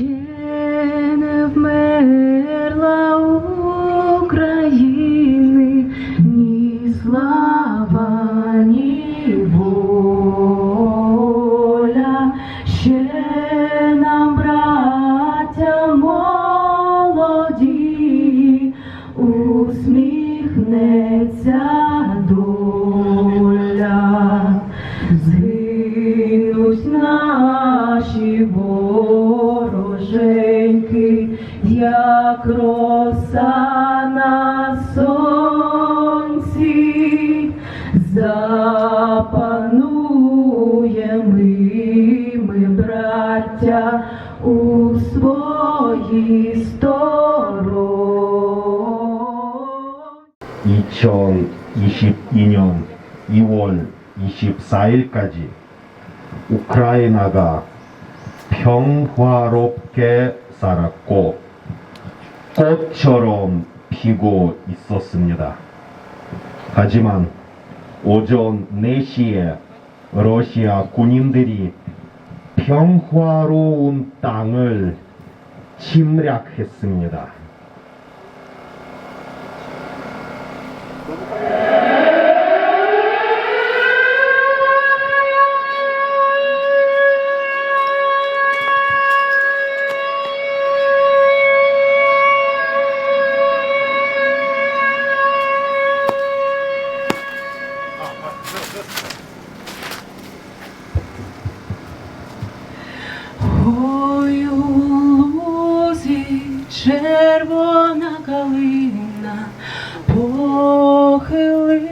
Ще вмерла України ні слава. Ще нам, браття молоді, усміхнеться доля. Згинуть наші вороженьки, як роса на сонці, запануємо ми, браття, у своїй стороні. 2022년 2월 24일까지 우크라이나가 평화롭게 살았고 꽃처럼 피고 있었습니다. 하지만 오전 4시에 러시아 군인들이 평화로운 땅을 침략했습니다. Похилилася,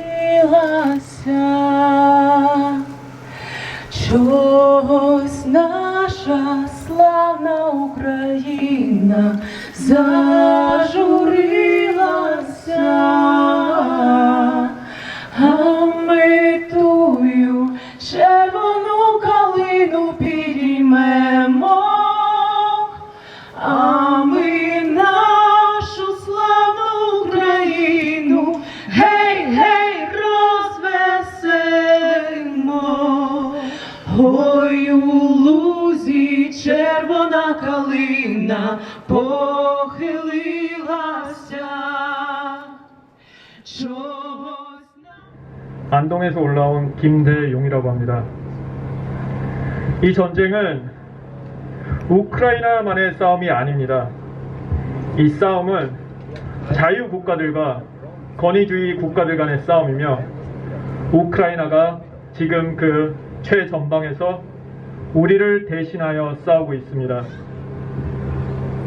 чогось наша славна Україна зажурилася, похилилася. Чогось на- 안동에서 올라온 김대용이라고 합니다. 이 전쟁은 우크라이나만의 싸움이 아닙니다. 이 싸움은 자유국가들과 권위주의 국가들 간의 싸움이며 우크라이나가 지금 그 최전방에서 우리를 대신하여 싸우고 있습니다.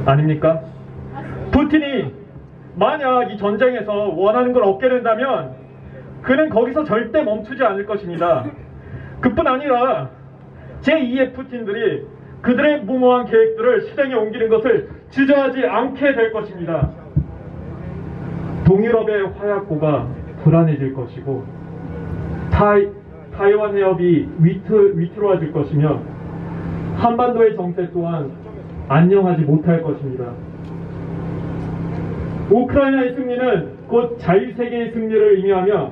아닙니까? 푸틴이 만약 이 전쟁에서 원하는 걸 얻게 된다면 그는 거기서 절대 멈추지 않을 것입니다. 그뿐 아니라 제2의 푸틴들이 그들의 무모한 계획들을 실행에 옮기는 것을 주저하지 않게 될 것입니다. 동유럽의 화약고가 불안해질 것이고 타이, 타이완 해협이 위트, 위태로워질 것이며 한반도의 정세 또한 안녕하지 못할 것입니다. 우크라이나의 승리는 곧 자유세계의 승리를 의미하며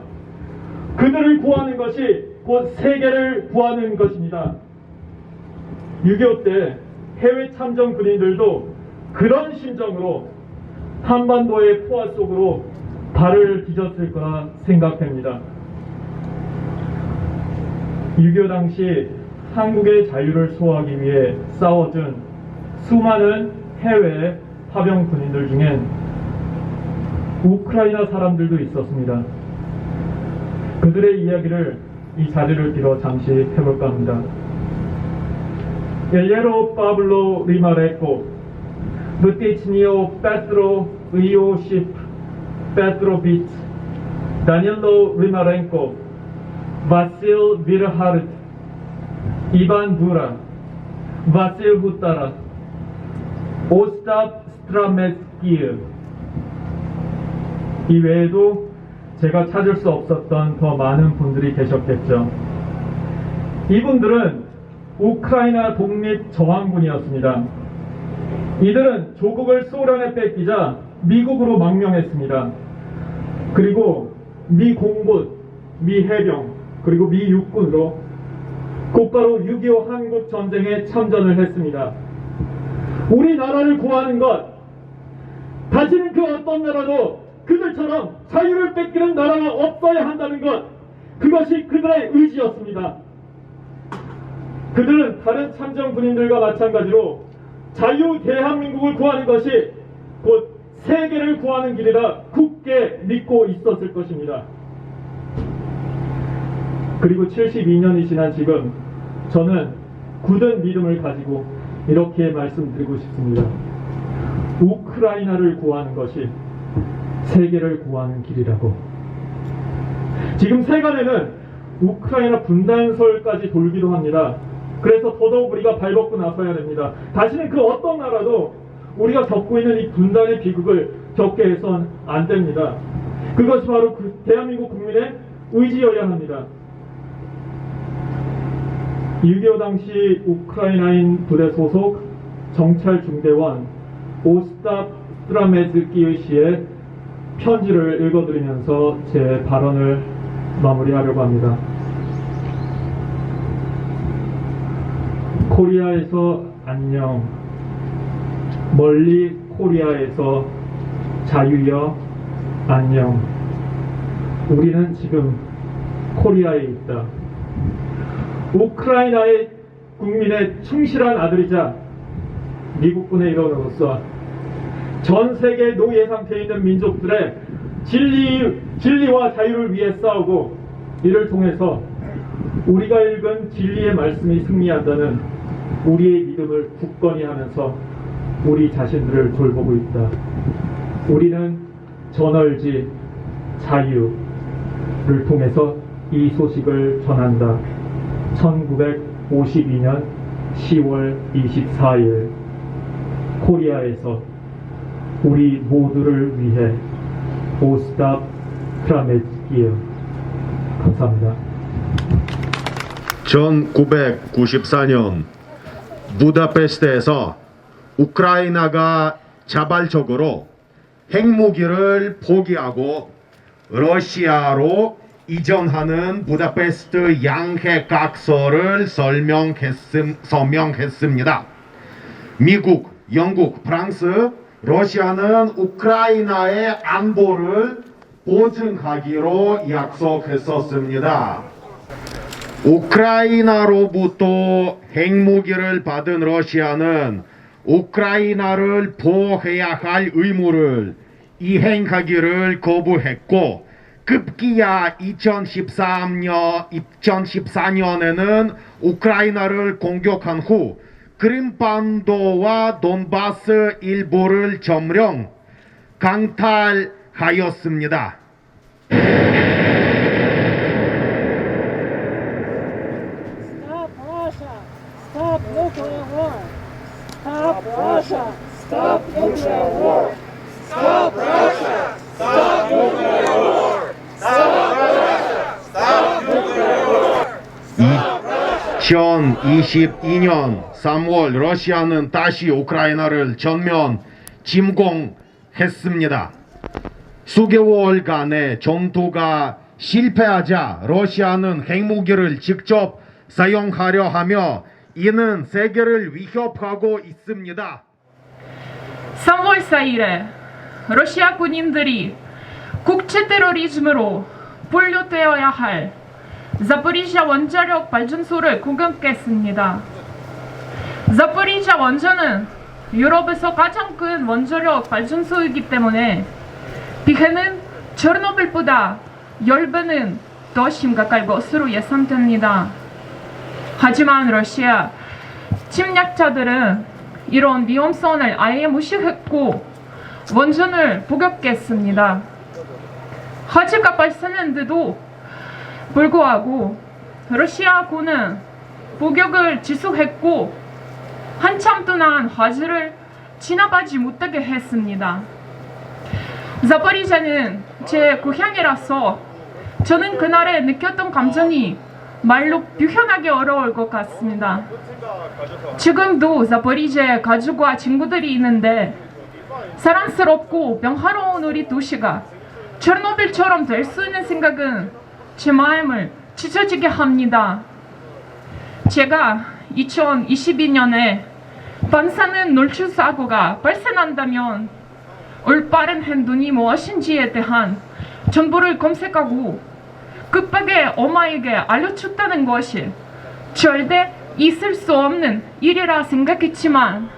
그들을 구하는 것이 곧 세계를 구하는 것입니다. 6.25 때 해외 참전 군인들도 그런 심정으로 한반도의 포화 속으로 발을 디뎠을 거라 생각됩니다. 6.25 당시 한국의 자유를 수호하기 위해 싸워준 수많은 해외 파병 군인들 중엔 우크라이나 사람들도 있었습니다. 그들의 이야기를 이 자리를 빌어 잠시 해볼까 합니다. 엘레로 파블로 리마레코, 루티치니오 페트로 의 오스탑 스트라메스키르, 이 외에도 제가 찾을 수 없었던 더 많은 분들이 계셨겠죠. 이분들은 우크라이나 독립 저항군이었습니다. 이들은 조국을 소련에 뺏기자 미국으로 망명했습니다. 그리고 미 공군, 미 해병, 그리고 미 육군으로 곧바로 6.25 한국 전쟁에 참전을 했습니다. 우리나라를 구하는 것, 다시는 그 어떤 나라도 그들처럼 자유를 뺏기는 나라가 없어야 한다는 것, 그것이 그들의 의지였습니다. 그들은 다른 참정 군인들과 마찬가지로 자유 대한민국을 구하는 것이 곧 세계를 구하는 길이라 굳게 믿고 있었을 것입니다. 그리고 72년이 지난 지금 저는 굳은 믿음을 가지고 이렇게 말씀드리고 싶습니다. 우크라이나를 구하는 것이 세계를 구하는 길이라고. 지금 세간에는 우크라이나 분단설까지 돌기도 합니다. 그래서 더더욱 우리가 발벗고 나서야 됩니다. 다시는 그 어떤 나라도 우리가 겪고 있는 이 분단의 비극을 겪게 해선 안 됩니다. 그것이 바로 그 대한민국 국민의 의지여야 합니다. 6.25 당시 우크라이나인 부대 소속 정찰 중대원 오스탑 스트라메즈키 씨의 편지를 읽어드리면서 제 발언을 마무리하려고 합니다. 코리아에서 안녕. 멀리 코리아에서 자유여 안녕. 우리는 지금 코리아에 있다. 우크라이나의 국민의 충실한 아들이자 미국군의 일원으로서 전 세계 노예 상태에 있는 민족들의 진리, 진리와 자유를 위해 싸우고 이를 통해서 우리가 읽은 진리의 말씀이 승리한다는 우리의 믿음을 굳건히 하면서 우리 자신들을 돌보고 있다. 우리는 저널지 자유를 통해서 이 소식을 전한다. 1952년 10월 24일 코리아에서 우리 모두를 위해 오스탑 크라메츠키요 감사합니다. 1994년 부다페스트에서 우크라이나가 자발적으로 핵무기를 포기하고 러시아로 이전하는 부다페스트 양해 각서를 설명했음, 서명했습니다. 미국, 영국, 프랑스, 러시아는 우크라이나의 안보를 보증하기로 약속했었습니다. 우크라이나로부터 핵무기를 받은 러시아는 우크라이나를 보호해야 할 의무를 이행하기를 거부했고 급기야 2013년 2014년에는 우크라이나를 공격한 후 크림반도와 돈바스 일부를 점령 강탈하였습니다. Stop nuclear war! Stop Russia! Stop nuclear war! Stop Russia! Stop nuclear war! Stop Russia! Stop nuclear war! 2022년 3월 러시아는 다시 우크라이나를 전면 침공했습니다. 수개월간의 전투가 실패하자 러시아는 핵무기를 직접 사용하려 하며 이는 세계를 위협하고 있습니다. 3월 4일에 러시아 군인들이 국제 테러리즘으로 분류되어야 할 자포리자 원자력 발전소를 공격했습니다. 자포리자 원전은 유럽에서 가장 큰 원자력 발전소이기 때문에 피해는 체르노빌보다 10배는 더 심각할 것으로 예상됩니다. 하지만 러시아 침략자들은 이런 위험성을 아예 무시했고 원전을 포격했습니다. 화재가 발생했는데도 불구하고 러시아군은 포격을 지속했고 한참 동안 화재를 진압하지 못하게 했습니다. 자포리자는 제 고향이라서 저는 그날에 느꼈던 감정이 말로 표현하기 어려울 것 같습니다. 지금도 자포리제 가족과 친구들이 있는데 사랑스럽고 명화로운 우리 도시가 체르노빌처럼 될 수 있는 생각은 제 마음을 찢어지게 합니다. 제가 2022년에 반사는 놀출 사고가 발생한다면 올바른 행동이 무엇인지에 대한 정보를 검색하고 급하게 엄마에게 알려줬다는 것이 절대 있을 수 없는 일이라 생각했지만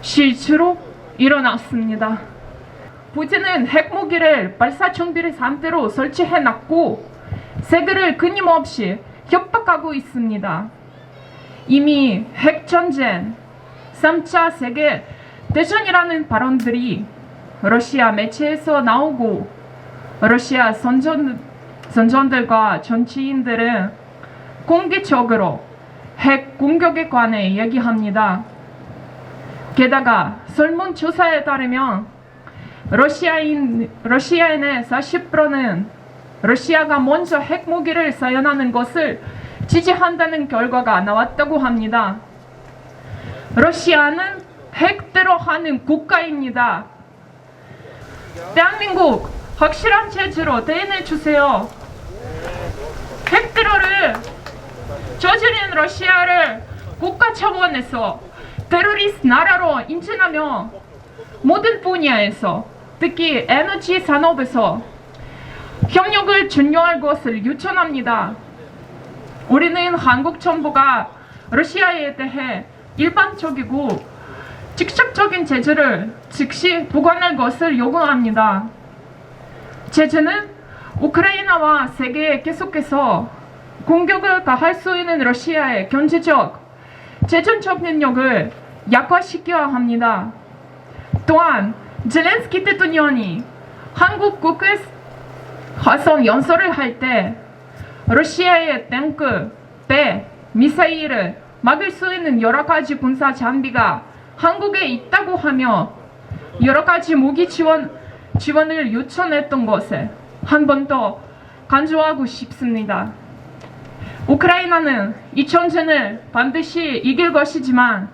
실제로 일어났습니다. 부제는 핵무기를 발사 준비를 상태로 설치해놨고 세계를 끊임없이 협박하고 있습니다. 이미 핵전쟁, 3차 세계 대전이라는 발언들이 러시아 매체에서 나오고 러시아 선전, 선전들과 정치인들은 공개적으로 핵 공격에 관해 얘기합니다. 게다가 설문조사에 따르면 러시아인, 러시아인의 40%는 러시아가 먼저 핵무기를 사용하는 것을 지지한다는 결과가 나왔다고 합니다. 러시아는 핵대로 하는 국가입니다. 대한민국 확실한 체제로 대응해 주세요. 핵테러를 저지른 러시아를 국가 차원에서 테러리스트 나라로 인정하며 모든 분야에서 특히 에너지 산업에서 협력을 중요할 것을 요청합니다. 우리는 한국 정부가 러시아에 대해 일반적이고 직접적인 제재를 즉시 보관할 것을 요구합니다. 제재는 우크라이나와 세계에 계속해서 공격을 가할 수 있는 러시아의 경제적, 재정적 능력을 약화시켜야 합니다. 또한 젤렌스키 대통령이 한국 국외 화성 연설을 할 때 러시아의 탱크, 배, 미사일을 막을 수 있는 여러 가지 군사 장비가 한국에 있다고 하며 여러 가지 무기 지원, 지원을 요청했던 것을 한번더 강조하고 싶습니다. 우크라이나는 이 전쟁을 반드시 이길 것이지만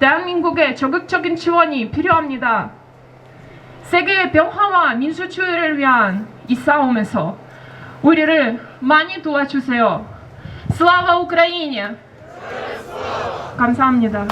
대한민국의 적극적인 지원이 필요합니다. 세계의 평화와 민주주의를 위한 이 싸움에서 우리를 많이 도와주세요. 슬라바 우크라이나! 감사합니다.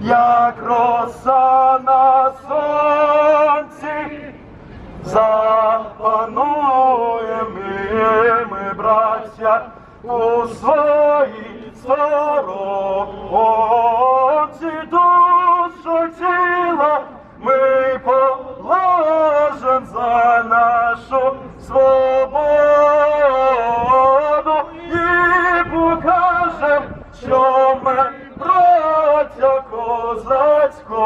Як роса на сонці. Запануємо ми, браття, у своїй сторонці душу тіла ми положим за нашу свободу і покажем, що ми козацького